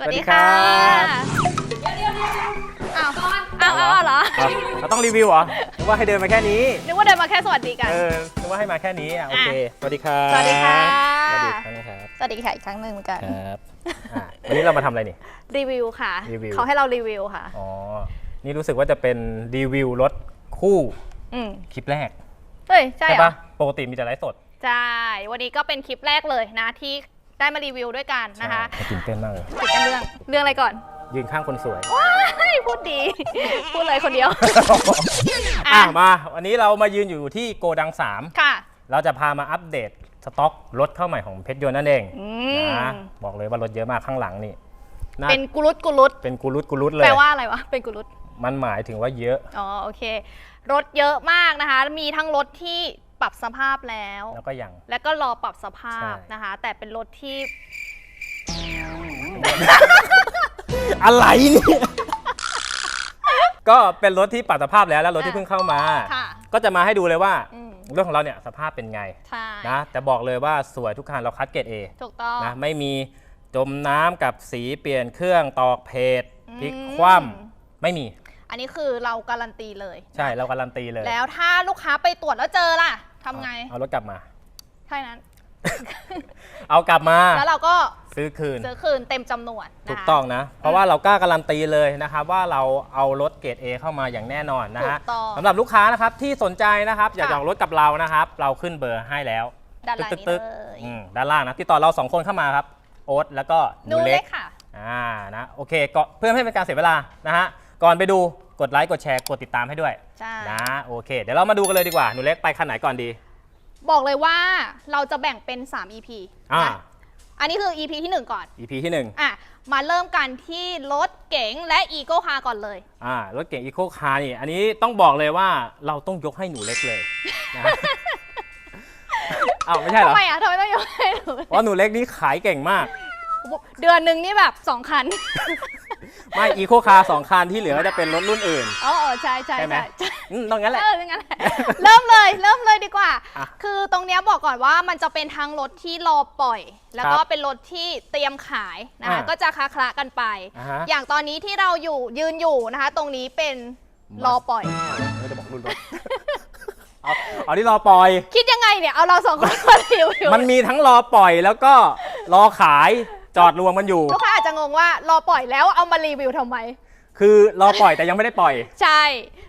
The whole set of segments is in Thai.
สวัสดีค่ะอ้าวอ้าวอ้าวเหรอครับเราต้องรีวิวเหรอนึกว่าให้เดินมาแค่นี้ นึกว่าเดินมาแค่สวัสดีกัน เออนึกว่าให้มาแค่นี้อะโอเค สวัสดีครับสวัสดีค่ะ สวัสดีครั้งนะครับสวัสดีค่ะอีกครั้งหนึ่งเหมือนกัน ครับอะวันนี้เรามาทำอะไรนี่ รีวิวค่ะ รีวิว เขาให้เรารีวิวค่ะ อ๋อ นี่รู้สึกว่าจะเป็นรีวิวรถคู่อืมคลิปแรกเฮ้ย ใช่เหรอ ปะปกติมีแต่ไลฟ์สด ใช่ วันนี้ก็เป็นคลิปแรกเลยนะที่ ได้มารีวิวด้วยกันนะคะใช่ตื่นเต้นมากเลยติดกันเรื่องเรื่องอะไรก่อน ยืนข้างคนสวยว้ายพูดดี พูดเลยคนเดียวอะมา วันนี้เรามายืนอยู่ที่โกดัง ค่ะ 3 เราจะพามาอัปเดตสต็อกรถเข้าใหม่ของเพชรยนต์นั่นเองอืม นะบอกเลยว่ารถเยอะมากข้างหลังนี่น่าเป็นกุลุตกุลุตเป็นกุลุตกุลุตเลยแปลว่าอะไรวะ เป็นกุลุต มันหมายถึงว่าเยอะ อ๋อโอเค รถเยอะมากนะคะ มีทั้งรถที่ ปรับสภาพแล้ว แล้วก็ยัง แล้วก็รอปรับสภาพใช่ นะคะ แต่เป็นรถที่อะไรเนี่ย ก็เป็นรถที่ปรับสภาพแล้วแล้วรถที่อะเพิ่งเข้ามา ค่ะ ก็จะมาให้ดูเลยว่าอืมเรื่องของเราเนี่ยสภาพเป็นไงใช่นะแต่บอกเลยว่าสวยทุกคันเราคัดเกรด A ถูกต้อง นะไม่มีจมน้ำกับสีเปลี่ยนเครื่องตอกเพจอืมพลิกคว่ำไม่มีอันนี้คือเราการันตีเลย ใช่เราการันตีเลย แล้วถ้าลูกค้าไปตรวจแล้วเจอล่ะ ทำไง เอารถกลับมาแค่นั้น เอากลับมา แล้วเราก็ซื้อคืน ซื้อคืนเต็มจำนวนนะคะ ถูกต้องนะ เพราะว่าเรากล้าการันตีเลยนะครับว่าเราเอารถเกรด A เข้ามาอย่างแน่นอนนะฮะถูกต้องสำหรับลูกค้านะครับที่สนใจนะครับอยากค่ะ จะออกรถกับเรานะครับ เราขึ้นเบอร์ให้แล้วด้านล่างนี้ตึกเลยๆอืมด้านล่างนะติดต่อเราสองคนเข้ามาครับโอ๊ตแล้วก็นูนูเล็เล็กกค่ะ อ่านะโอเคก็เพื่อไม่ให้เป็นการเสียเวลานะฮะก่อนไปดู กดไลค์กดแชร์กดติดตามให้ด้วยใช่ นะโอเค เดี๋ยวเรามาดูกันเลยดีกว่าหนูเล็กไปคันไหนก่อนดีบอกเลยว่าเราจะแบ่งเป็น 3 EP อ่า นะอันนี้คือ EP ที่ 1 ก่อน EP ที่หนึ่งอะ มาเริ่มกันที่รถเก๋งและอีโก้คาร์ก่อนเลย อ่ารถเก่งอีโคคาร์นี่อันนี้ต้องบอกเลยว่าเราต้องยกให้หนูเล็กเลยนะอ้าวไม่ใช่เหรทำอไมอะทำไมต้องยกให้หนูเพราะหนูเล็กนี่ขายเก่งมาก เดือนหนึ่งนี่แบบ2คัน ไม่อีโคคาร์สองคันที่เหลือก็จะเป็นรถรุ่นอื่น อ๋อเออใช่ใช่ใช่ไหมใช่อืมต้องงั้นแหละ เอองั้นแหละ เริ่มเลย เริ่มเลยดีกว่า อะคือตรงเนี้ยบอกก่อนว่ามันจะเป็นทั้งรถที่รอปล่อย แล้วก็ครับเป็นรถที่เตรียมขายนะคะอ่าก็จะคละคละกันไป อ่าฮะ อย่างตอนนี้ที่เราอยู่ยืนอยู่นะคะ ตรงนี้เป็นรอปล่อย ไม่ได้บอกรุ่นรถเอาเอาที่รอปล่อย คิดยังไงเนี่ย เอาเราสองคนมารีวิวมันมีทั้งรอปล่อยแล้วก็รอขาย จอดรวมกันอยู่ ลูกค้าอาจจะงงว่ารอปล่อยแล้วเอามารีวิวทำไม คือรอปล่อยแต่ยังไม่ได้ปล่อยใช่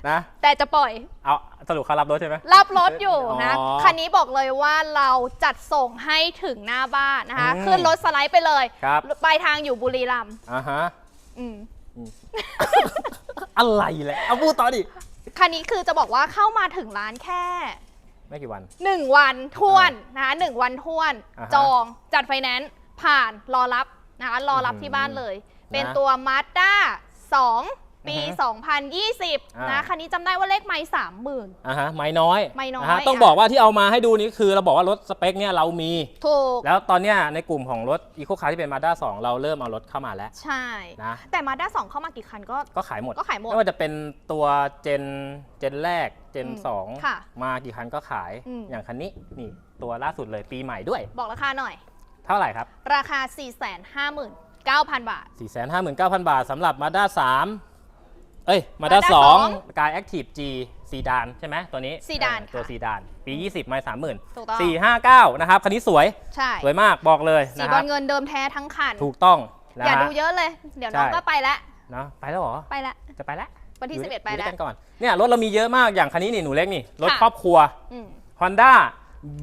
นะ แต่จะปล่อย เอาสรุปเขารับรถใช่ไหม รับรถอยู่นะ อ๋อคันนี้บอกเลยว่าเราจัดส่งให้ถึงหน้าบ้านนะคะ อืมขึ้นรถสไลด์ไปเลยครับ ปลายทางอยู่บุรีรัมย์อ่าฮะ อืม อะไรแหละเอาพูดต่อดิ คันนี้คือจะบอกว่าเข้ามาถึงร้านแค่ ไม่กี่วัน 1 วันท้วนนะคะหนึ่งวันท้วน อ่าฮะ จองจัดไฟแนนซ์ ผ่านรอรับนะคะรอรับอืมที่บ้านเลย เป็นนะตัว Mazda 2 ปีอือฮึ2020อ่านะคันนี้จำได้ว่าเลขไม่สามหมื่น อ่าฮะไม้น้อยไม้น้อยะฮะต้องอะ บอกว่าที่เอามาให้ดูนี้คือเราบอกว่ารถสเปคเนี่ยเรามี ถูก แล้วตอนเนี้ยในกลุ่มของรถอีโคคาร์ที่เป็นมาด้า2เราเริ่มเอารถเข้ามาแล้วใช่ นะ แต่ Mazda 2 เข้ามากี่คันก็ ก็ขายหมด ก็ขายหมดไม่ว่าจะเป็นตัวเจนเจนแรกเจนอืมสองค่ะมากี่คันก็ขายอืม อย่างคันนี้นี่ตัวล่าสุดเลยปีใหม่ด้วย บอกราคาหน่อย เท่าไหร่ครับ ราคา 459,000 บาท 459,000 บาทสำหรับมาด้า3เอ้ยมาด้า Mazda 2กายแอคทีฟ G ซีดานใช่ไหมตัวนี้ซีดานเออตัวค่ะซีดาน ปี 20ไม่30,000ถูกต้อง459 นะครับ คันนี้สวย ใช่ สวยมากบอกเลยสีนะบคอรัลบเงินเดิมแท้ทั้งคัน ถูกต้องนะอย่าฮะ ดูเยอะเลย เดี๋ยวน้องใช่ ก็ไปแล้วเนอะไปแล้วเหรอ ไปแล้วจะไปแล้ววันที่อยู่11 ไปอยู่แล้วด้วยกันก่อน เนี่ยรถเรามีเยอะมากอย่างคันนี้นี่หนูเล็กนี่ รถค่ะ ครอบครัว อืม Honda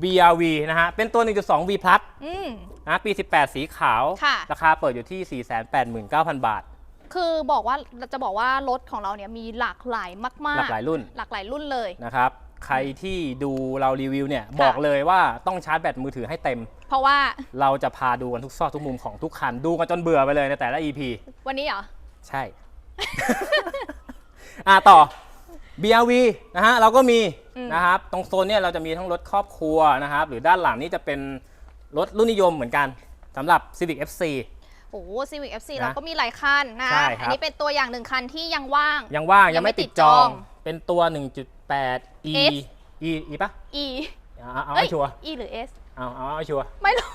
BRV นะฮะ เป็นตัว 1.2 V Plus อืม นะปี 18 สีขาว ค่ะ ราคาเปิดอยู่ที่ 489,000 บาท คือบอกว่าจะบอกว่ารถของเราเนี่ยมีหลากหลายมากหลากหลายรุ่น หลากหลายรุ่นเลย นะครับ ใครที่ดูเรารีวิวเนี่ย บอกเลยว่าต้องชาร์จแบตมือถือให้เต็ม เพราะว่าเราจะพาดูกันทุกซอกทุกมุมของทุกคัน ดูกันจนเบื่อไปเลยในแต่ละ EP วันนี้เหรอ ใช่ อะต่อ BRV นะฮะเราก็มีอืมนะครับตรงโซนเนี่ยเราจะมีทั้งรถครอบครัวนะครับ หรือด้านหลังนี่จะเป็นรถรุ่นนิยมเหมือนกันสำหรับ Civic FC โอ้ซีวิก FC นะเราก็มีหลายคันนะ ใช่ครับ อันี้เป็นตัวอย่างหนึ่งคันที่ยังว่าง ยังว่างยัยังงไม่ไม่ติดติดจองจอง เป็นตัว 1.8 E S E E ปะ E เอาเอาเอาเอ้ยให้ชัวร์ E หรือ S เอาเอาให้ชัวร์ ไม่รู้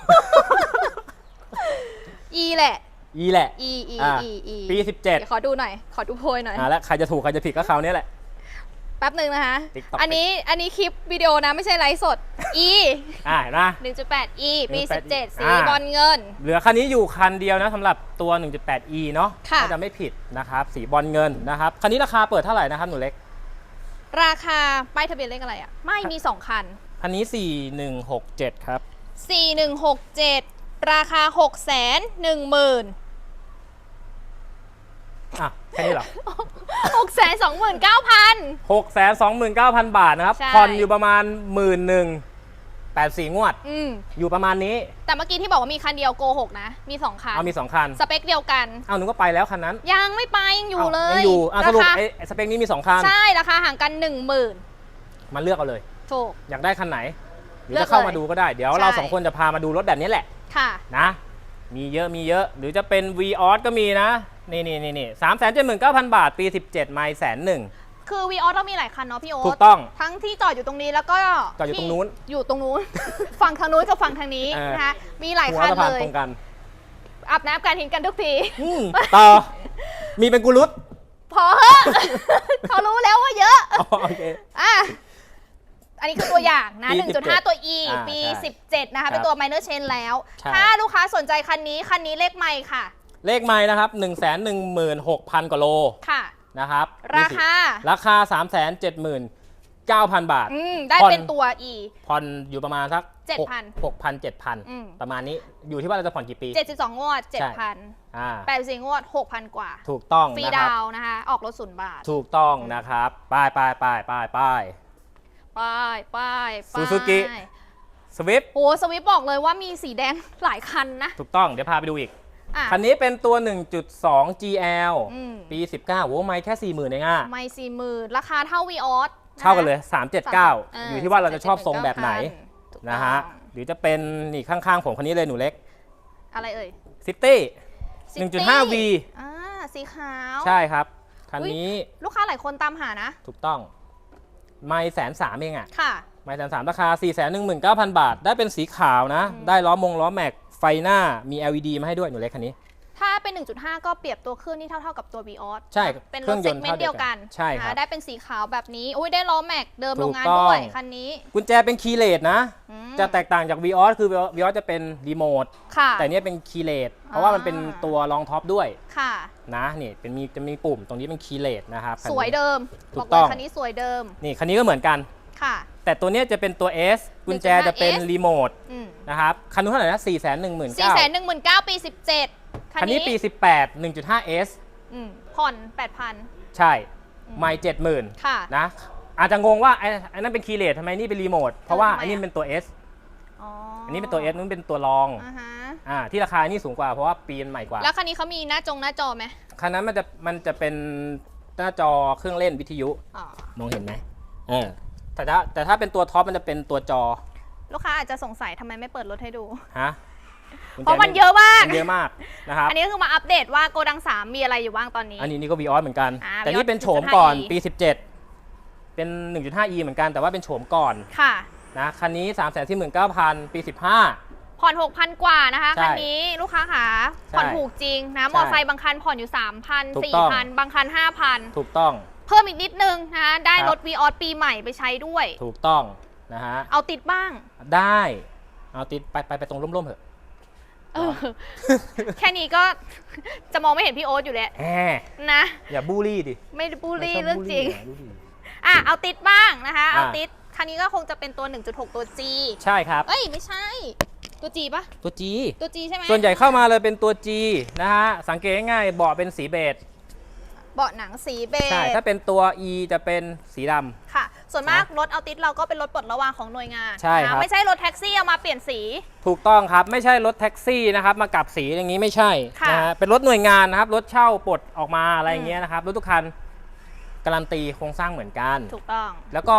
E แหละ E แหละ E E อ่า E E ปีเดี๋ยวขอดูหน่อย ขอดูโพยหน่อย17อ่าแล้วใครจะถูกใครจะผิดก็เขาวนี้แหละแป๊บหนึ่งนะคะ TikTok อันนี้อันนี้คลิปวิดีโอนะไม่ใช่ไลฟ์สด E อ่าเห็นนะ1.8 E ปี1.8 17 สีอ่า บอลเงิน เหลือคันนี้อยู่คันเดียวนะสำหรับตัว 1.8e เนาะค่ะ ถ้าจะไม่ผิดนะครับ สีบอลเงินนะครับ คันนี้ราคาเปิดเท่าไหร่นะครับหนูเล็ก ราคาป้ายทะเบียนเลขอะไรอะ ไม่มี 2 คัน คันนี้ 4167 ครับ 4167 ราคา 6 1 0 0 0 0 อะแค่นี้เหรอ6 2 9 0 0 0 629,000บาทนะครับ ใช่ ผ่อนอยู่ประมาณ1 1 0 0 0 84งวด อืม อยู่ประมาณนี้ แต่เมื่อกี้ที่บอกว่ามีคันเดียวโกหกนะ มี2คัน เอามี2คัน สเปคเดียวกัน เอาหนูก็ไปแล้วคันนั้นยังไม่ไปยังอยู่เลายงอยู่อะสรารุปคาไอ้ไอ้สเปคนี้มี2คัน ใช่ราคาห่างกัน10,000มาเลือกเอาเลย ถูก อยากได้คันไหนหรือเลือกจะเข้าเลยมาดูก็ได้ เดี๋ยวใช่เราสองคนจะพามาดูรถแบบนี้แหละค่ะ นะ มีเยอะมีเยอะ หรือจะเป็น v ีออสก็มีนะ นี่นี่นี่นี่สามแสนเจ็ดหมื่นเก้าพันบาท ปี17ไมล์แสนหนึ่ง คือวีออสเรามีหลายคันเนาะพี่โอ๊ตถูกต้องทั้งที่จอดอยู่ตรงนี้แล้วก็จอดอยู่ตรงนู้นที่อยู่ตรงนู้น ฝั่งทางนู้นกับฝั่งทางนี้เออ นะคะ มีหลายหัวคันสะพานเลย ตรงกันอาบน้ำการหินกันทุกที อืมต่อ มีเป็นกุลุตพอเหอะ เขารู้แล้วว่าเยอะ อ๋อโอเค อะ อันนี้คือตัวอย่างนะ ปี1.5ตัว E อ่าปี ใช่17 นะคะ เป็นตัว minor chain แล้ว ใช่ ถ้าลูกค้าสนใจคันนี้ คันนี้เลขไม่ค่ะ เลขไม้นะครับ 1 1 6 0 0 0 กว่าโลค่ะนะครับราคา ราคา 3 7 9 0 0 0 บาทอืมได้ผ่อนเป็นตัว E ผ่อนอยู่ประมาณสัก7,000หกพันเจ็ดพันอืมประมาณนี้อยู่ที่ว่าเราจะผ่อนกี่ปี 72 งวดใช่7,000อ่า84 งวด 6,000 กว่า ถูกต้องฟรีนะคดารับวน์นะคะออกรถศูนย์บาท ถูกต้องนะครับป้ายป้ายป้ายป้ายป้ายป้ายป้ายป้าย Suzuki สวิฟโหสวิฟบอกเลยว่ามีสีแดงหลายคันนะ ถูกต้องเดี๋ยวพาไปดูอีก อะ คันนี้เป็นตัว 1.2 GL อืม ปี 19โว้ไม่แค่ 40,000เองอะไม่สี่หมื่นราคาเท่าวีออส เท่ากันเลย 379 อยู่ที่ว่าเราจะชอบทรงแบบไหนถูกนะฮะต้องหรือจะเป็นนี่ข้างๆผมคันนี้เลยหนูเล็กอะไรเอ่ย City City 1.5V อ่าสีขาว ใช่ครับ คันนี้ลูกค้าหลายคนตามหานะ ถูกต้อง ไม่แสนสามเองอะ ค่ะ ไม่แสนสามราคา 4 1 9 0 0 0 บาท ได้เป็นสีขาวนะอืมได้ล้อมงล้อแม็กไฟหน้ามี LED มาให้ด้วยหนูเล็กคันนี้ ถ้าเป็น 1.5 ก็เปรียบตัวเครื่องนี่เท่าๆกับตัว v ีออสใช่เป็นเครรื่ถองยเซนกต์เมนต์เดียวกันใช่ครับนะได้เป็นสีขาวแบบนี้อุ้ยได้ล้อแม็กเดิมถูกโรงงานต้องด้วยคันนี้ กุญแจเป็นคีย์เลสนะอืมจะแตกต่างจาก v ีออสคือ v ีออสจะเป็นรีโมทค่ะแต่เนี้ยเป็นคีย์เลสเพราะว่ามันเป็นอ่าตัวรองท็อปด้วยค่ะนะนี่เป็นมีจะมีปุ่มตรงนี้เป็นคีย์เลสนะครับคันสนี้วยเดิมถูบอกกต้เลอยงคันนี้สวยเดิมนี่คันนี้ก็เหมือนกัน ค่ะ แต่ตัวเนี้ยจะเป็นตัว S กุญแจจะเป็น 1.5S รีโมทอืมนะครับคันนู้นเท่าไหร่นะ4 1 9 0 0 สี่แสนหนึ่งหมื่นเก้าปีสิบเจ็ด0คันนี้ปี 18 1.5S อืมผ่อนแปดพัน ใช่ไม่เจ็ดหมื่นค่ะ นะอาจจะงงว่าไอ้ไอ้นั่นเป็นคีย์เลสทำไมนี่เป็นรีโมทเพราะว่าทำไม อันนี้อะเป็นตัว S อ๋ออัอันนี้เป็นตัว S นู้นเป็นตัวรองอ่าฮะอ่าที่ราคานี่สูงกว่าเพราะว่าปีนใหม่กว่า แล้วคันนี้เขามีหน้าจงหน้าจอไหมคันนั้นมันจะมันจะเป็นหน้าจอเครื่องเล่นวิทยุ อ๋อมองเห็นไหมเออ แต่ถ้าแต่ถ้าเป็นตัวท็อปมันจะเป็นตัวจอลูกค้าอาจจะสงสัยทำไมไม่เปิดรถให้ดู ฮะกุญเพแจราะมันเยอะมาก มันเยอะมากนะครับ อันนี้คือมาอัปเดตว่าโกดัง 3 มีอะไรอยู่บ้างตอนนี้ อันนี้นี่ก็วีออสเหมือนกัน อ่าแต่นี่ Vios เป็นโฉมก่อน 1.5e ปี 17 เป็น 1.5e เหมือนกันแต่ว่าเป็นโฉมก่อนค่ะ นะคันนี้ 3 4 9 0 0 0 ปี 15 ผ่อน 6,000 กว่านะคะใช่คันนี้ลูกค้าขาผ่อนใช่ถูกจริงนะ มอไซค์บางคันผ่อนอยู่3,000ถูกต้อง 4,000 บางคัน 5,000 ถูกต้อง เพิ่มอีกนิดนึงนะคะได้ครับรถวีออสปีใหม่ไปใช้ด้วย ถูกต้องนะฮะเอาติดบ้าง ได้เอาติดไปไปไปตรงร่มๆเถอะเออแค่นี้ก็จะมองไม่เห็นพี่โอ๊ตอยู่แล้วแหมนะ อย่าบูลลี่ดิไม่ได้บูลลี่ไม่ชบเรื่องบูลจริงอย่าบูลลี่อะเอาติดบ้างนะคะเอาอะติดคันนี้ก็คงจะเป็นตัว 1.6 ตัว G ใช่ครับเอ้ยไม่ใช่ ตัว G ปะตัว G ตัว G ใช่ไหมส่วนใหญ่เข้ามาเลยเป็นตัว G นะฮะสังเกตง่ายๆเบาะเป็นสีเบจ เบาะหนังสีเบจใช่ถ้าเป็นตัว E จะเป็นสีดำ ค่ะ ส่วนมากรถเอาติดเราก็เป็นรถปลดระวางของหน่วยงานใช่ครับ นะไม่ใช่รถแท็กซี่เอามาเปลี่ยนสี ถูกต้องครับไม่ใช่รถแท็กซี่นะครับมากับสีอย่างนี้ไม่ใช่ค่ะนะฮะเป็นรถหน่วยงานนะครับรถเช่าปลดออกมาอะไรอย่างเงี้ยนะครับรถทุกคันการันตีโครงสร้างเหมือนกัน ถูกต้อง แล้วก็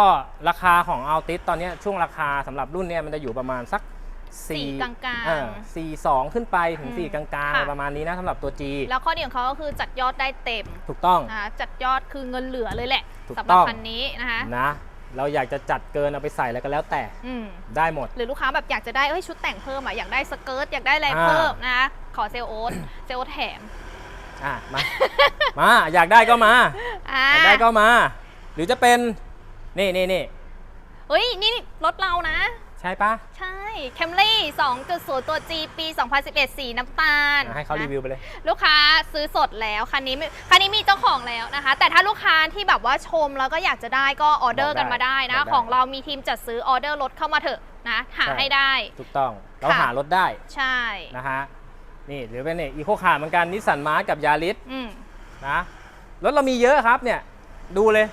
ราคาของอัลติสตอนเนี้ยช่วงราคาสำหรับรุ่นเนี้ยมันจะอยู่ประมาณสักสี่ 4 กลางๆเออสี่สองขึ้นไปถึงอืมสี่กลางๆค่ะอะไรประมาณนี้นะสำหรับตัว G แล้วข้อดีของเขาก็คือจัดยอดได้เต็ม ถูกต้องนะคะจัดยอดคือเงินเหลือเลยแหละถูกสำหต้รับองคันนี้นะคะนะเราอยากจะจัดเกินเอาไปใส่แล้วก็แล้วแต่อืมได้หมด หรือลูกค้าแบบอยากจะได้เอ้ยชุดแต่งเพิ่มอะอยากได้สเกิร์ตอยากได้อะไรอ่าเพิ่มนะคะขอเซลล์โอ๊ตเซลล์โอ๊ตแถมอะมามาอยากได้ก็มาอ่าอยากได้ก็มา หรือจะเป็นนี่นี่นี่เฮ้ยนี่รถเรานะใช่ปะใช่ Camry 2.0 ตัว G ปี 2011 สีน้ำตาลอะให้เขารีวิวไปเลย ลูกค้าซื้อสดแล้ว คันนี้ไม่คันนี้มีเจ้าของแล้วนะคะ แต่ถ้าลูกค้าที่แบบว่าชมแล้วก็อยากจะได้ก็ออเดอร์กันมาได้นะบอกได้ของเรามีทีมจัดซื้อออเดอร์รถเข้ามาเถอะนะหาใช่ให้ได้ ถูกต้องเราค่ะหารถได้ใช่นะฮะนี่หรือเป็นเนี่ยอีโคคาร์เหมือนกันนิสสันมาร์กับยาริสอืมนะรถเรามีเยอะครับเนี่ยดูเลย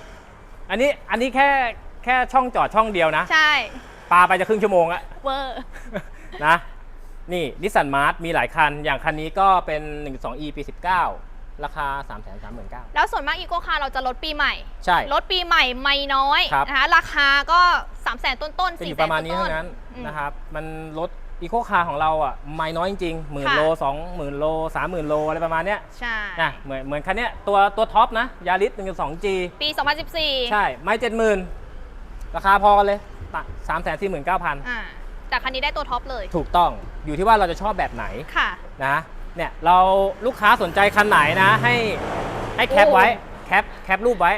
อันนี้อันนี้แค่แค่ช่องจอดช่องเดียวนะ ใช่ ปาไปจะครึ่งชั่วโมงอะเวอร์ นะนี่นิสสันมาร์มีหลายคัน อย่างคันนี้ก็เป็น 12e ปี 19 ราคา 3 3 9 0 0 0แล้วส่วนมากอีโกคาร์เราจะลดปีใหม่ ใช่ลดปีใหม่ไม่น้อยครับ นะคะราคาก็3 0 0 0 0 0ต้นต้นจะอสี่ยู่แสปนระมาณนี้ต้เท่านนั้นอืมนะครับ มันรถอีโคคาร์ของเราอะไม่น้อยจริงๆหมื่นค่ะ โลสองหมื่นโลสามหมื่นโลอะไรประมาณเนี้ยใช่ นะเหมือนเหมือนคันเนี้ยตัวตัวท็อปนะยาริส 1.2G ปี 2014 ใช่ ไม่เจ็ดหมื่นราคาพอกันเลย สามแสนสี่หมื่นเก้าพันอ่าแต่คันนี้ได้ตัวท็อปเลยถูกต้องอยู่ที่ว่าเราจะชอบแบบไหนค่ะ นะเนี่ยเราลูกค้าสนใจคันไหนนะ ให้ให้แคปโอ้ไว้แคปแคปรูปไว้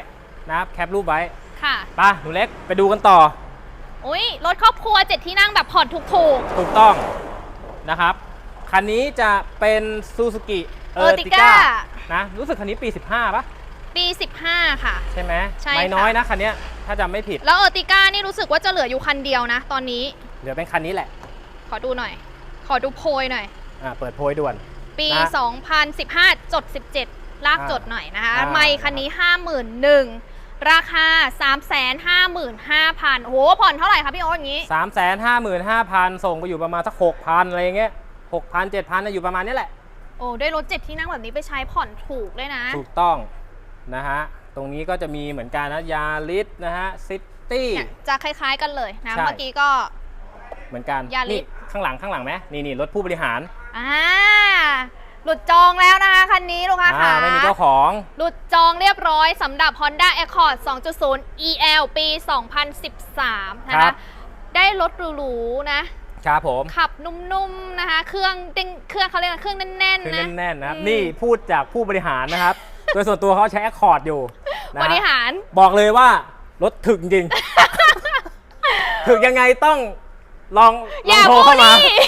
นะครับแคปรูปไว้ค่ะไป่ะหนูเล็กไปดูกันต่อ อุ้ยรถครอบครัวเจ็ดที่นั่งแบบผ่อนถูกถูกถูกต้องนะครับ คันนี้จะเป็นซูซูกิเออติ Ertiga ก้านะรู้สึกคันนี้ปี 15ปะๆ ปี 15 ค่ะ ใช่ไหมใช่ไม่ค่ะน้อยนะคันเนี้ยถ้าจำไม่ผิด แล้วเออร์ติก้านี่รู้สึกว่าจะเหลืออยู่คันเดียวนะ ตอนนี้ เหลือเป็นคันนี้แหละขขอดูหน่อย ขอดูโพยหน่อย อ่า เปิดโพยด่วน ปี นะ 2015 จด 17 ลากอ่าจดหน่อยนะคะ อ่า ไม่คันนี้ 51,000ราคา 355,000โอ้โห ผ่อนเท่าไหร่คะพี่โอ๊ตอย่างนี้สามแสนห้าหมื่นห้าพันส่งไปอยู่ประมาณสักหกพันอะไรอย่างเงี้ยหกพันเจ็ดพันอยู่ประมาณนี้แหละ โอ้ได้รถเจ็ดที่นั่งแบบนี้ไปใช้ผ่อนถูกเลยนะ ถูกต้อง นะฮะ ตรงนี้ก็จะมีเหมือนกันนะยาริสนะฮะซิตี้เนี่ยจะคล้ายๆกันเลยนะใช่เมื่อกี้ก็ เหมือนกัน Yaris นี่ข้างหลังข้างหลังไหมนี่นี่รถผู้บริหารอ่าหลุดจองแล้วนะคะคันนี้ลูกค้าอ่าค่ะ ไม่มีเจ้าของ หลุดจองเรียบร้อยสำหรับ Honda Accord 2.0 EL ปี 2013 นะครัคะ บ ได้รถหรูๆนะ ครับผมขับนุ่มๆนะคะ เครื่องเด้งเครื่องเขาเรียกอะไรเครื่องแน่นคือๆนะ แน่นๆนะครับ อืม นี่พูดจากผู้บริหารนะครับ โดยส่วนตัวเขาใช้ Accord อยู่นะบฮะริหารบอกเลยว่ารถถึกจริง ถึกยังไงต้องลองลอย่าองโทรบูลเข้ามาลี่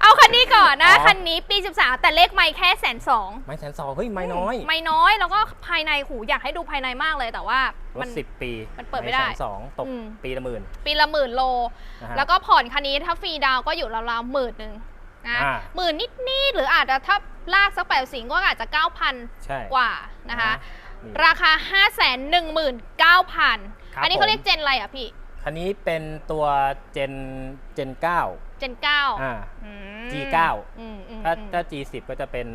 เอาคันนี้ก่อนนะ อ๋อ คันนี้ปี 13 แต่เลขไม่แค่แสนสองไม่แสนสองเฮ้ยไม่น้อยไม่น้อยแล้วก็ภายในหูอยากให้ดูภายในมากเลยแต่ว่ารมัถน สิบปีมันเปิดไม่ได้แสนสองตกอืม ปีละหมื่นปีละหมื่นโล นะฮะแล้วก็ผ่อนคันนี้ถ้าฟรีดาวน์ก็อยู่ราวๆหมื่นหนึ่ง นะอ่า หมื่นนิดๆหรืออาจจะถ้าลากสักแปดสิงก็อาจจะ9,000ใช่กว่านะคะ นี่ราคา 5 1 9 0 0 0 ครับอันนี้เขาผมเรียกเจนอะไรอะพี่ คันนี้เป็นตัวเจนเจนเก้าเจน9อ่า อืม G9 อืมอืมถ้าอืมถ้า G10 ก็จะเป็น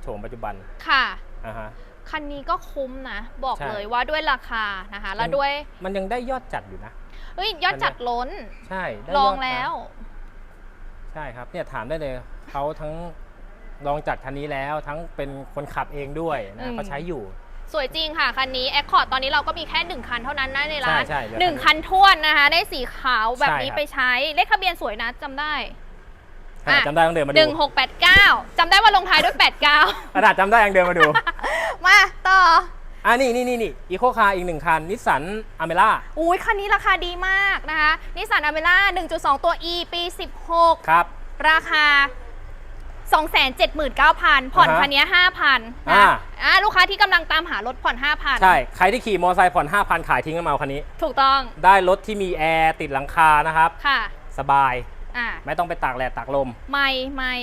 โฉมปัจจุบันค่ะ อ่าฮะ คันนี้ก็คุ้มนะ บอกใช่เลยว่าด้วยราคานะคะ แล้วมัน ด้วย มันยังได้ยอดจัดอยู่นะ เฮ้ย ยอดจัดล้น ใช่ได้ลยอดงนะแล้ว ใช่ครับเนี่ยถามได้เลยเขาทั้งลองจัดคันนี้แล้วทั้งเป็นคนขับเองด้วยอืนะม เขาใช้อยู่ สวยจริงค่ะ คันนี้ Accord ตอนนี้เราก็มีแค่ 1 คันเท่านั้นนะในร้านใช่ใช่เหลือหนึ่งคันคันท้วนนะคะ ได้สีขาวแบบนี้ใช่ครับ ไปใช้เลขทะเบียนสวยนะจำได้ อะอะจำได้ต้องเดินมาดู1689จำได้ว่าลงท้ายด้วย89ขนาดจำได้ยังเดินมาดูมาต่อ อะนี่นี่นี่นี่อีโคคาร์อีกหนึ่งคันนิสสันอเมร่าอุ้ยคันนี้ราคาดีมากนะคะนิสสันอเมร่า1.2 ตัว E ปี 16 ครับ ราคา 279,000 ผ่อนอ่าฮะคันนี้5,000นะอ่า อ่าลูกค้าที่กำลังตามหารถผ่อน 5,000 ใช่ ใครที่ขี่มอเตอร์ไซค์ผ่อน 5,000 ขายทิ้งกันมาเอาคันนี้ ถูกต้องได้รถที่มีแอร์ติดหลังคานะครับ ค่ะสบาย อ่าไม่ต้องไปตากแดดตากลม ไม่ไม่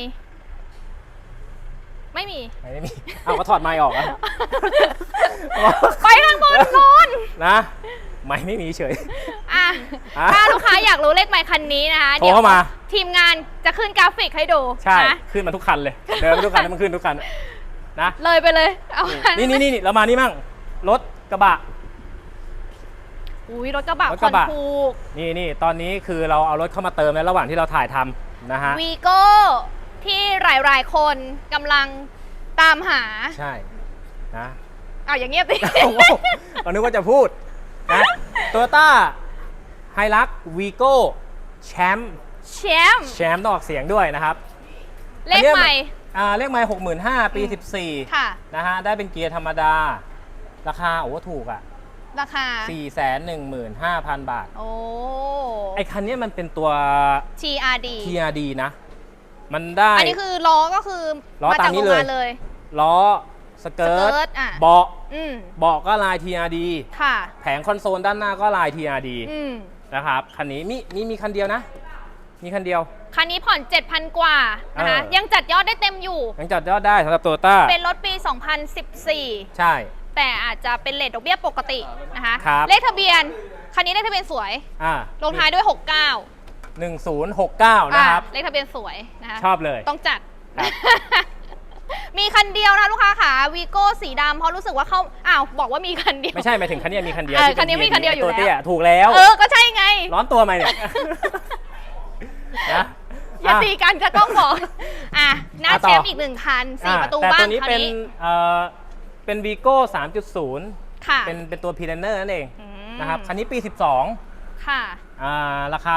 ไม่มี ไม่มีเอาก็ถอดไม้ออกอะไปข้างบนนู้นนะไม่ไม่มีเฉย อะอะถ้าลูกค้าอยากรู้เลขไมค์คันนี้นะคะโทรเข้ามาทีมงานจะขึ้นกราฟิกให้ดูใช่ นะขึ้นมาทุกคันเลย เดินมาทุกคันแล้วมันขึ้นทุกคัน นะ เลยไปเลยเอาอันี่นี่นี่นี่เรามานี่มั่ง รถกระบะ อุ้ยรถกระบะรถผ่กอนระบะถูกนี่นี่ตอนนี้คือเราเอารถเข้ามาเติมในระหว่างที่เราถ่ายทำนะฮะ วีโก้ ที่หลายๆ คนกำลังตามหาใช่นะเอาอย่างเงียบดิ โอ้โหเรานึกว่าจะพูดนะโตโยต้าไฮรักวีโก้แชมป์แชมป์แชมป์ต้องออกเสียงด้วยนะครับ เลขใหม่ อ่าเลขใหม่หกหมื่นห้าปีสิบสี่ค่ะ นะฮะ ได้เป็นเกียร์ธรรมดา ราคา โอ้ถูกอะราคา สี่แสนหนึ่งหมื่นห้าพันบาท โอ้ ไอคันเนี้ยมันเป็นตัว TRD TRD นะ มันได้ อันนี้คือล้อก็คือล้อมาตาจากมโรนี้งเลย งานเลย ล้อสเกิสเกิร์ร์ตตอะ เบาะอืมเบาะก็ลาย TRD ค่ะ แผงคอนโซลด้านหน้าก็ลาย TRD อืมนะครับคันนี้มีมีมีคันเดียวนะ มีคันเดียว คันนี้ผ่อน 7,000 กว่านะคะเออ ยังจัดยอดได้เต็มอยู่ยังจัดยอดได้สำหรับโตโยต้าเป็นรถปี 2014 ใช่ แต่อาจจะเป็นเลทดอกเบี้ยปกตินะคะ ครับ เลขทะเบียน คันนี้เลขทะเบียนสวย อ่าลงท้ายด้วย 69 หนึ่งศูนย์หกเก้านะครับ อ่เลขทะเบียนสวยนะคะชอบเลย ต้องจัด ครับ มีคันเดียวนะลูกค้าค่ะวีโก้สีดำเพราะรู้สึกว่าเขาอ้าวบอกว่ามีคันเดียว ไม่ใช่หมายถึงคันนี้มีคันเดียวเออที่เป็ คันนี้มีคันเดียวอยู่ตัวแล้วเตี้ยถูกแล้ว เออ ก็ใช่ไง ร้อนตัวไหมเนี่ย นะอย่าตีกันจะต้องบอก อะหน้าอะแชต่อมป์อีกหนึ่งคันสี่อ่าประตูแต่บ้าตังวนี้คันเป็นนี้เอ่อเป็นวีโก้3.0 ค่ะเป็นเป็นตัวพีเ a นเนอร์นั่นเองอืมนะครับคันนี้ปี 12 ค่ะอ่าราคา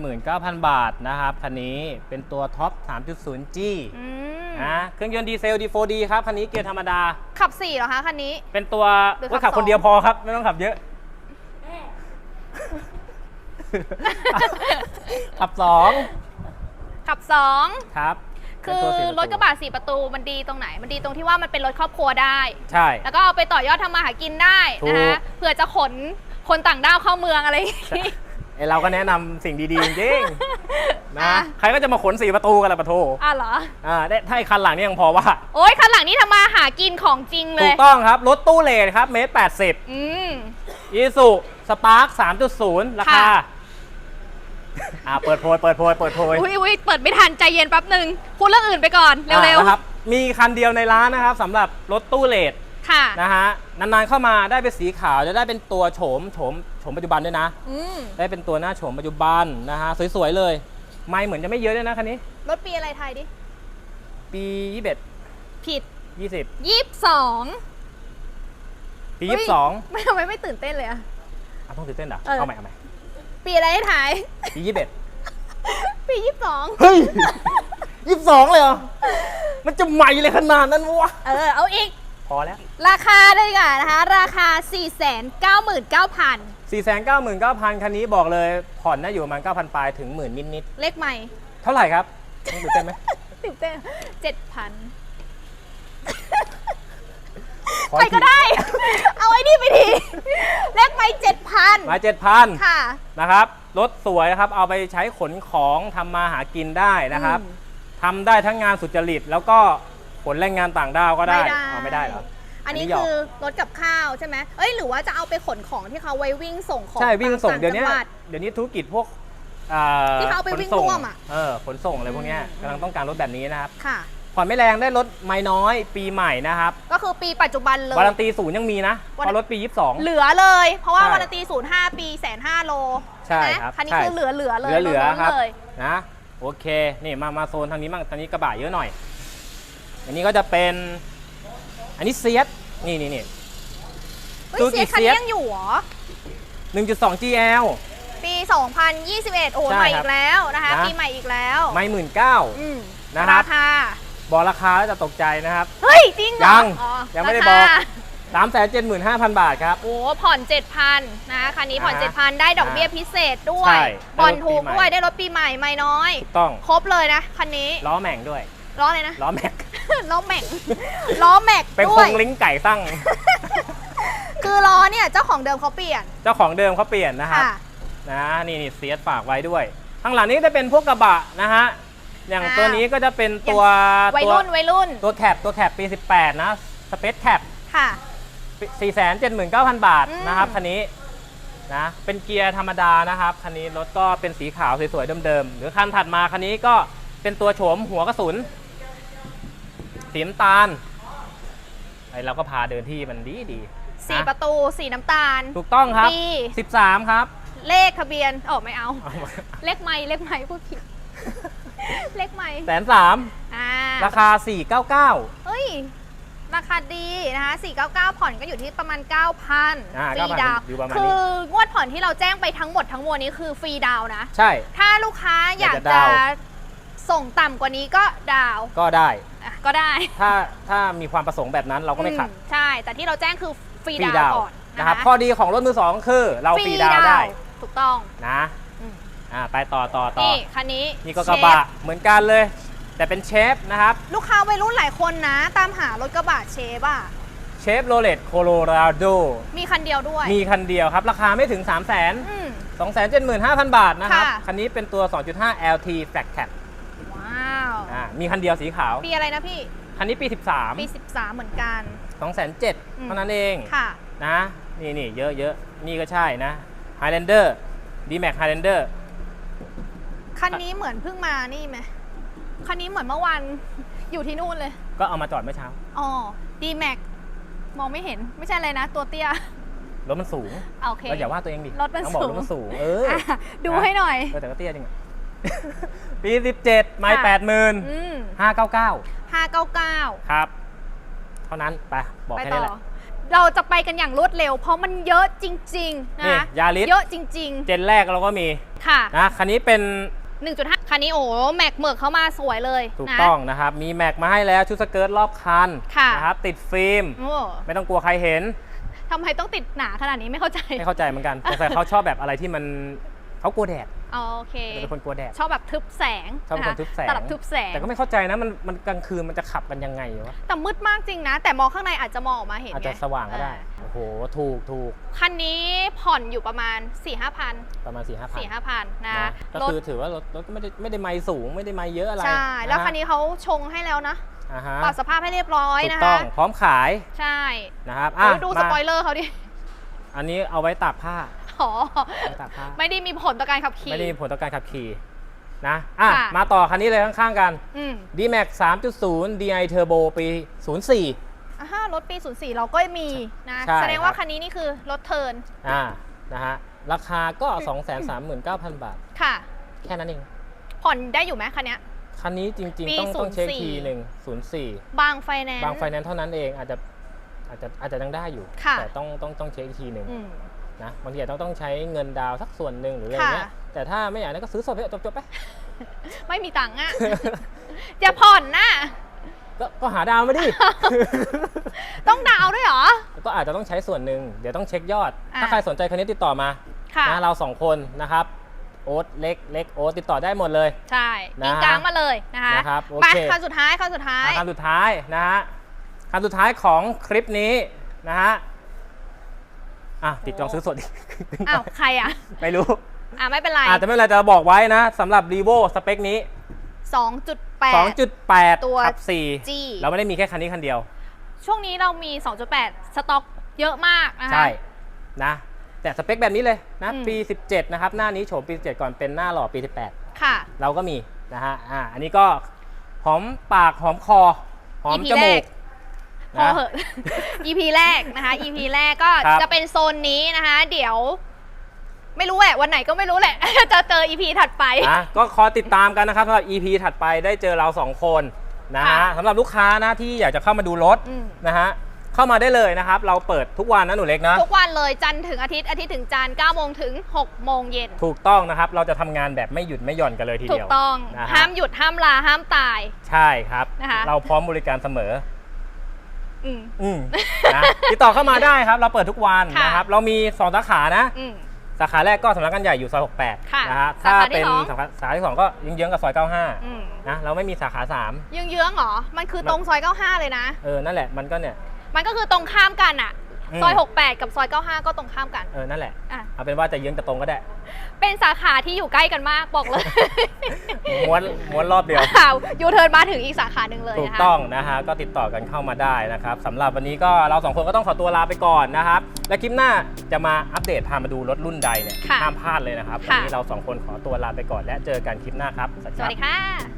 449,000 บาทนะครับ คันนี้เป็นตัวท็อป 3.0G อืมนะเครื่องยนต์ดีเซล D4D ครับ คันนี้เกียร์ธรรมดา ขับสี่เหรอคะคันนี้ เป็นตัวหรือว่าขัขับบสคอง นเดียวพอครับ ไม่ต้องขับเยอะ ขับสองขับสองครับคือเป็นตัวสี่รถกระบะสี่ประตูมันดีตรงไหน มันดีตรงที่ว่ามันเป็นรถครอบครัวได้ ใช่ แล้วก็เอาไปต่อยอดทำมาหากินได้นะถูคะกเผื่อจะขน คนต่างด้าวเข้าเมืองอะไรอย่างนี้ ไอเราก็แนะนำสิ่งดีๆจริงๆนะ อะ ใครก็จะมาขนสี่ประตูกันละปะโทอะเหรอ อ่าได้ถ้าไอ้คันหลังนี่ยังพอว่า โอ้ยคันหลังนี้ทำมาหากินของจริงเลถูย กต้องครับ รถตู้เลทครับ เมตรแปดสิบอืม อีสุสปาร์คสามจุดศูนย์ราคา ค่ะ อ่า เปิดโพยเปิดโพยเปิดโพยอุ้ยอุ้ยเปิดไม่ทันใจเย็นแป๊บหนึ่งพูดเรื่องอื่นไปก่อน เร็ว อ่านะครับ มีคันเดียวในร้านนะครับสำหรับรถตู้เลทๆ ค่ะ นะฮะนานๆเข้ามาได้เป็นสีขาวจะได้เป็นตัวโฉมโฉมโฉมปัจจุบันด้วยนะ อืมได้เป็นตัวหน้าโฉมปัจจุบันนะฮะสวยๆเลย ไม่เหมือนจะไม่เยอะด้วยนะคันนี้ รถปีอะไรไทยดิ ปียี่สิบเอ็ดผิดยี่สิบยี่สิบสองปียี่สิบสองไม่ทำไมไม่ตื่นเต้นเลยอะ อะต้องตื่นเต้นเหรอเออ เอาใหม่เอาใหม่ปีอะไรให้ถ่าย ปียี่สิบเอ็ดปียี่สิบสองเฮ้ยยี่สิบสองเลยเหรอ มันจะใหม่เลยขนาดนั้นวะ เออ เอาอีก พอแล้ว ราคาเลยค่ะนะคะ ราคา 4 9 9 9 0 0 0 4 9 9 9 0 0 คันนี้บอกเลยผ่อนน่าอยู่ประมาณ9,000 ปลายถึงหมื่นนิดเลขใหม่ๆ เท่าไหร่ครับต้องตื่นเต้นไหมตื่นเต้นเจ็ดพันขอใครอีก็ทีได้ เอาไอ้นี่ไปทีเลขใหม่เจ็ดพันมาเจ็ดพันค่ะ นะครับ รถสวยครับ เอาไปใช้ขนของทำมาหากินได้นะครับอืม ทำได้ทั้งงานสุจริต แล้วก็ ขนแรงงานต่างด้าวก็ได้เอาไม่ได้เหรอ อันนี้อันนี้หยอก คือรถกับข้าวใช่ไหมเอ้ยหรือว่าจะเอาไปขนของที่เขาไว้วิ่งส่งของใช่วิ่งส่งตามเดี๋ยวนี้จังหวัดเดี๋ยวนี้ธุรกิจพวกอ่าที่เขาเอาไปวิ่งขนส่ร่วมอะ เออขนส่งอะไรพวกเนี้ยอืมกำลังต้องการรถแบบนี้นะครับค่ะ ผ่อนไม่แรงได้รถไม่น้อยปีใหม่นะครับก็คือปีปัจจุบันเลย วารันตีศูนย์ยังมีนะวัน เพราะรถปี 22 เหลือเลย เพราะว่าใช่วารันตีศูนย์ห้าปีแสนห้าโลใช่ไหมครับคันนี้ใช่ คือเหลือเหลือๆเลยเหลือๆล้นๆครับเลย นะโอเคนี่มามาโซนทางนี้บ้างทางนี้กระบะเยอะหน่อย อันนี้ก็จะเป็น อันนี้เซียสนี่นี่นี่ เฮ้ยซูกิเสียคันนี้เซียสยังอยู่เหรอ1.2 GL ปี 2021 โอ้โหใช่ใหม่ครัอีบกแล้วนะคะนะ ปีใหม่อีกแล้วไม่หมื่นเก้า อืมนะครับ ราคา บอกราคาแล้วจะตกใจนะครับ เฮ้ย จริงเหรอยังอ๋อยังไม่ได้ราบอกคา3 7 5 0 0 0บาทครับ โอ้ผ่อน 7,000นะคันนี้ผ่อน อ่า7,000 ได้ดอกเบี้ยพิเศษด้วใช่ย ผ่อนได้รถถูกปีใหม่ ด้วยได้รถปีใหม่ไม่น้อยถูกต้อง ครบเลยนะ คันนี้ ล้อแม่งด้วยล้อเลยนะ ล้อแม็ก ล้อแม็กล้อแม็กเป็นด้โควรยงลิงก์ไก่ตั้ง คือล้อเนี่ยเจ้าของเดิมเขาเปลี่ยนเจ้าของเดิมเขาเปลี่ยนนะครับ ค่ะ นะนี่นี่เซียสฝากไว้ด้วย ข้างหลังนี้จะเป็นพวกกระบะนะฮะ อย่างอ่า ตัวนี้ก็จะเป็นตัววัยตัวรุ่นวัยรุ่นตัวแคปตัวแคปปี 18 นะสเปซแคปค่ะ 479,000 บาทอืม นะครับคันนี้นะเป็นเกียร์ธรรมดานะครับ คันนี้รถก็เป็นสีขาวสวยๆเดิมๆหรือคันถัดมาคันนี้ก็เป็นตัวโฉมหัวกระสุน สีน้ำตาลไอเราก็พาเดินที่มันดีดีๆสีนะประตูสีน้ำตาล ถูกต้องครับปี13 ครับเลขทะเบียนอ๋อไม่เอา เอามาเลขไม่เลขไม่พูดผิด เลขไม่แสนสามอ่าราคา 499 เฮ้ย ราคาดีนะคะ499 ผ่อนก็อยู่ที่ประมาณ 9,000อ่าฟรีดาวน์9,000อยู่ประมาณนี้ คืองวดผ่อนที่เราแจ้งไปทั้งหมดทั้งมวลนี้คือฟรีดาวน์นะ ใช่ ถ้าลูกค้าอยากอยากจะจะดาวน์ ส่งต่ำกว่านี้ก็ดาวน์ก็ได้ อะก็ได้ถ้าถ้ามีความประสงค์แบบนั้นเราก็ไม่ขัด อืใช่ แต่ที่เราแจ้งคือฟรีฟรีดาดาววน์ก่อนนะนะครัคะบข้อดีของรถมือสองคือเราฟรีดาวน์ได้ถูกต้องนะอืมอ่าไปต่อต่อต่อนี่คันนี้นี่ก็กระบะเชฟเหมือนกันเลย แต่เป็นเชฟนะครับ ลูกค้าวัยรุ่นหลายคนนะ ตามหารถกระบะเชฟอะ เชฟโรเลตโคโลราโดมีคันเดียวด้วยมีคันเดียวครับ ราคาไม่ถึง 3 0 0 0 0 0 อืม 2 7 5 0 0 0 บาทนะครับ ค่ะ คันนี้เป็นตัว 2.5 LT Flat Cap ว้าวอ่ามีคันเดียวสีขาว ปีอะไรนะพี่ คันนี้ปี 13 ปี 13 เหมือนกัน2 7 0 0 0อืมเท่านั้นเองค่ะนะนี่นี่เยอะเยอะนี่ก็ใช่นะ Highlander D-Max Highlander คันนี้เหมือนเพิ่งมานี่ไหมคันนี้เหมือนเมื่อวานอยู่ที่นู่นเลย ก็เอามาจอดเมื่อเช้าอ๋อ D Max มองไม่เห็นไม่ใช่อะไรนะ ตัวเตี้ยรถมันสูงโอเคเราอย่าว่าตัวเองดิรถมันต้องบอกสูงรถมันสูงเอออะดูให้หน่อยเออแต่ก็เตี้ยจริงอะ ปี 17 ไม่ค่ะแปดหมื่นอืมห้าเก้าเก้า599ครับ เท่านั้น ไป บอกไปแค่ต่นี้อ แหละ เราจะไปกันอย่างรวดเร็ว เพราะมันเยอะจริง ๆ นะนี่คะยาริสเยอะจริง เจนแรกเราก็มีๆ ค่ะ นะคันนี้เป็น1.5 คันนี้โอ้แม็กเหมือกเข้ามาสวยเลยถูกนะ ต้องนะครับ มีแม็กมาให้แล้วชุดสเกิร์ตรอบคันค่ะ นะครับติดฟิล์ม โอ้ไม่ต้องกลัวใครเห็น ทำไมต้องติดหนาขนาดนี้ไม่เข้าใจ ไม่เข้าใจเหมือนกันแต่เขาชอบแบบอะไรที่มัน เขากลัวแดดอ๋อโอเคเป็นคนกลัวแดดชอบแบบทึบแสงชอบเป็นคนนะคะทึบแสงตลับทึบแสงแต่ก็ไม่เข้าใจนะมันมันกลางคืนมันจะขับกันยังไงวะแต่มืดมากจริงนะ แต่มองข้างในอาจจะมองออกมาเห็นอาจจะไสว่างก็ได้อ่าโอ้โหถูกถูกคันนี้ผ่อนอยู่ประมาณ4 5 0 0 0ประมาณ4ี่ห้าพัน4 5 0 0 0นะนะก็รถคือถือว่ารถรถก็ไม่ได้ไม่ได้ไมล์สูงไม่ได้ไมล์เยอะอะไรใช่แล้วะฮะคันนี้เขาชงให้แล้วนะอ่าฮะปรับสภาพให้เรียบร้อยถูนะกต้อคะงพร้อมขายใช่นะครับโอ้ยดูสมาปอยเลอร์เขาดิอันนี้เอาไว้ตากผ้า อ๋อไว้ตากผ้าไม่ได้มีผลต่อการขับขี่ ไม่ได้มีผลต่อการขับขี่นะอะค่ะ มาต่อคันนี้เลยข้างๆกัน อืม D-Max 3.0 DI Turbo ปี 04 อ่าฮะรถปี 04 เราก็มีนะ ใช่แสดงว่าครับ คันนี้นี่คือรถเทิร์นอ่านะฮะราคาก็ 239,000 บาท ค่ะ แค่นั้นเอง ผ่อนได้อยู่ไหมคันเนี้ย คันนี้จริง ปีๆ ต้องต้องเช็ค04 ทีหนึ่ง04 บางไฟแนนซ์ บางไฟแนนซ์เท่านั้นเองอาจจะอาจจะอาจจะยังได้อยู่ ค่ะ แต่ต้องต้องต้องเช็คอีกทีหนึ่งอืม นะบางทีอาจต้องต้องใช้เงินดาวน์สักส่วนหนึ่งหรืออะไรเงี้ยค่ะ แต่ถ้าไม่อยากนั้นก็ซื้อสดไปจบจบๆไป ไม่มีตังค์อะจะผ่อนนะ ก็ก็หาดาวน์มาดิ ต้องดาวน์ด้วยเหรอ ก็อาจจะต้องใช้ส่วนหนึ่งเดี๋ยวต้องเช็คยอด อะ ถ้าใครสนใจคันนี้ติดต่อมาค่ะ นะเราสองคนนะครับโอ๊ตเล็กเล็กโอ๊ตติดต่อได้หมดเลย ใช่นะยิงกลางมาเลยนะคะนะครับโอไปเคคันสุดท้ายคันสุดท้าย อะคันสุดท้ายนะฮะคันสุดท้ายของคลิปนี้นะฮะ อะติดจองซื้อสดอีกอ้าวใครอะ ไม่รู้ อะไม่เป็นไรอาจจะไม่เป็นไรจะบอกไว้นะสำหรับ r ีโวสเปคนี้ 2.8 2.8ตัวทับ G 4เราไม่ได้มีแค่คันนี้คันเดียว ช่วงนี้เรามี 2.8 สต็อกเยอะมากนะคะใช่นะแต่สเปคแบบนี้เลยนะอืมปี 17 นะครับ หน้านี้โฉมปี 17 ก่อนเป็นหน้าหล่อปีค่ะ18เราก็มีนะฮะอ่าอันนี้ก็หอมปากหอมคอ หอม EP จมูก พอนะเหอะ EP แรกนะคะ EP แรกก็ครับ จะเป็นโซนนี้นะคะ เดี๋ยว ไม่รู้แหละวันไหนก็ไม่รู้แหละ จะเจอ EP ถัดไปนะก็คอยติดตามกันนะครับสำหรับ EP ถัดไปได้เจอเราสองคนนะฮะค่ะสำหรับลูกค้านะที่อยากจะเข้ามาดูรถอืม นะฮะเข้ามาได้เลยนะครับ เราเปิดทุกวันนะหนูเล็กนะ ทุกวันเลยจันทร์ถึงอาทิตย์อาทิตย์ถึงจันทร์9โมงถึง6โมงเย็น ถูกต้องนะครับ เราจะทำงานแบบไม่หยุดไม่หย่อนกันเลยทีถูเดีกยว ต้องนะฮะ ห้ามหยุดห้ามลาห้ามตาย ใช่ครับ นะคะ เราพร้อมบริการเสมอ อืม อืมนะ ติดต่อเข้ามาได้ครับ เราเปิดทุกวันค่ะ นะครับ เรามี2สาขานะ อืม สาขาแรกก็สำนักงานใหญ่อยู่ซอยค่ะ68นะฮะสาถ้าขาที่เป็นสอง สาขาสาขาที่2ก็ยิงเยื้องๆกับซอยอืม95นะเราไม่มีสาขาเยื้องๆเหรอ มันคือตรงซอย 95 เลยนะ3เออนั่นแหละมันก็เนี่ย มันก็คือตรงข้ามกันอะอืม ซอย 68 กับซอย 95 ก็ตรงข้ามกัน เออ นั่นแหละ อะ เอาเป็นว่าจะเยื้องจะตรงก็ได้ เป็นสาขาที่อยู่ใกล้กันมากบอกเลยม้วนม้วนรอบเดียวว้าวยูเทิร์นมาถึงอีกสาขาหนึ่งเลยถูกนะคะ ต้องนะฮะ ก็ติดต่อกันเข้ามาได้นะครับสำหรับวันนี้ก็เราสองคนก็ต้องขอตัวลาไปก่อนนะครับ และคลิปหน้าจะมาอัปเดตพามาดูรถรุ่นใดเนี่ยค่ะห้ามพลาดเลยนะครับ วันค่ะ นี้เราสองคนขอตัวลาไปก่อนและเจอกันคลิปหน้าครับ สวัสดีค่ะ